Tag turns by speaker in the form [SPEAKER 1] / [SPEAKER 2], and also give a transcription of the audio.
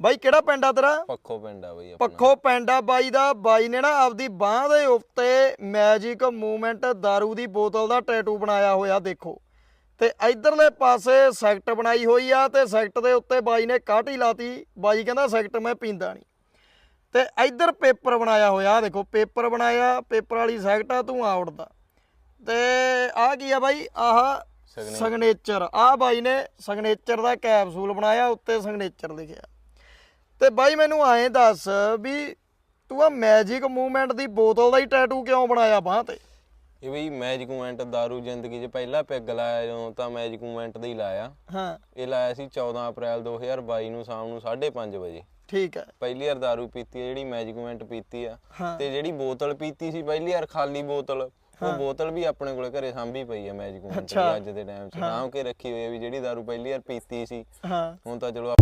[SPEAKER 1] ਬਾਈ ਕਿਹੜਾ ਪਿੰਡ ਆ ਤੇਰਾ?
[SPEAKER 2] ਪੱਖੋ ਪਿੰਡ ਆ ਬਈ ਆਪਣਾ।
[SPEAKER 1] ਪੱਖੋ ਪਿੰਡ ਆ ਬਾਈ ਦਾ। ਬਾਈ ਨੇ ਨਾ ਆਪਦੀ ਬਾਹ ਦੇ ਉੱਤੇ ਮੈਜਿਕ ਮੂਵਮੈਂਟ दारू ਦੀ ਬੋਤਲ ਦਾ ਟੈਟੂ ਬਣਾਇਆ ਹੋਇਆ ਦੇਖੋ। ਤੇ ਇਧਰਲੇ ਪਾਸੇ ਸੈਕਟ ਬਣਾਈ ਹੋਈ ਆ ਤੇ ਸੈਕਟ ਦੇ ਉੱਤੇ ਬਾਈ ਨੇ ਕਾਠੀ ਲਾਤੀ। ਬਾਈ ਕਹਿੰਦਾ ਸੈਕਟ ਮੈਂ ਪੀਂਦਾ ਨਹੀਂ ਤੇ ਇਧਰ ਪੇਪਰ ਬਣਾਇਆ ਹੋਇਆ ਦੇਖੋ ਪੇਪਰ ਬਣਾਇਆ ਪੇਪਰ ਵਾਲੀ ਸੈਕਟ ਆ ਧੂਆਂ ਉੱਡਦਾ ਤੇ ਆਹ ਕੀ ਆ ਬਾਈ? ਆਹ। ਸਿਗਨੇਚਰ ਆਹ ਬਾਈ ਨੇ ਸਿਗਨੇਚਰ ਦਾ ਕੈਪਸੂਲ ਬਣਾਇਆ ਉੱਤੇ ਸਿਗਨੇਚਰ ਲਿਖਿਆ। ਤੇ ਬਾਈ ਮੈਨੂੰ ਐਂ ਦੱਸ ਵੀ ਤੂੰ ਆ ਮੈਜਿਕ ਮੂਵਮੈਂਟ ਦੀ ਬੋਤਲ ਦਾ ਹੀ ਟੈਟੂ ਕਿਉਂ ਬਣਾਇਆ ਬਾਹ ਤੇ
[SPEAKER 2] ਇਹ ਬਈ ਮੈਜਿਕ ਮੂਵਮੈਂਟ दारू ਜ਼ਿੰਦਗੀ 'ਚ ਪਹਿਲਾ ਪੈਗ ਲਾਇਆ ਜਦੋਂ ਤਾਂ ਮੈਜਿਕ ਮੂਵਮੈਂਟ ਦਾ ਹੀ ਲਾਇਆ
[SPEAKER 1] ਹਾਂ
[SPEAKER 2] ਇਹ ਲਾਇਆ ਸੀ 14 ਅਪ੍ਰੈਲ 2022 ਨੂੰ ਸ਼ਾਮ ਨੂੰ 5:30 ਵਜੇ
[SPEAKER 1] ਠੀਕ ਹੈ
[SPEAKER 2] ਪਹਿਲੀ ਵਾਰ दारू ਪੀਤੀ ਹੈ ਜਿਹੜੀ ਮੈਜਿਕ ਮੂਵਮੈਂਟ ਪੀਤੀ ਆ
[SPEAKER 1] ਹਾਂ
[SPEAKER 2] ਤੇ ਜਿਹੜੀ ਬੋਤਲ ਪੀਤੀ ਸੀ ਪਹਿਲੀ ਵਾਰ ਖਾਲੀ ਬੋਤਲ ਉਹ ਬੋਤਲ ਵੀ ਆਪਣੇ ਕੋਲੇ ਘਰੇ ਸਾਂਭੀ ਪਈ ਆ ਮੈਜਿਕ ਮੂਵਮੈਂਟ
[SPEAKER 1] ਅੱਛਾ।
[SPEAKER 2] ਦੀ ਅੱਜ ਦੇ ਟਾਈਮ 'ਚ ਸਾਂਭ ਕੇ ਰੱਖੀ ਹੋਈ ਆ ਵੀ ਜਿਹੜੀ दारू ਪਹਿਲੀ ਵਾਰ ਪੀਤੀ ਸੀ
[SPEAKER 1] ਹਾਂ
[SPEAKER 2] ਹੁਣ ਤਾਂ ਚਲੋ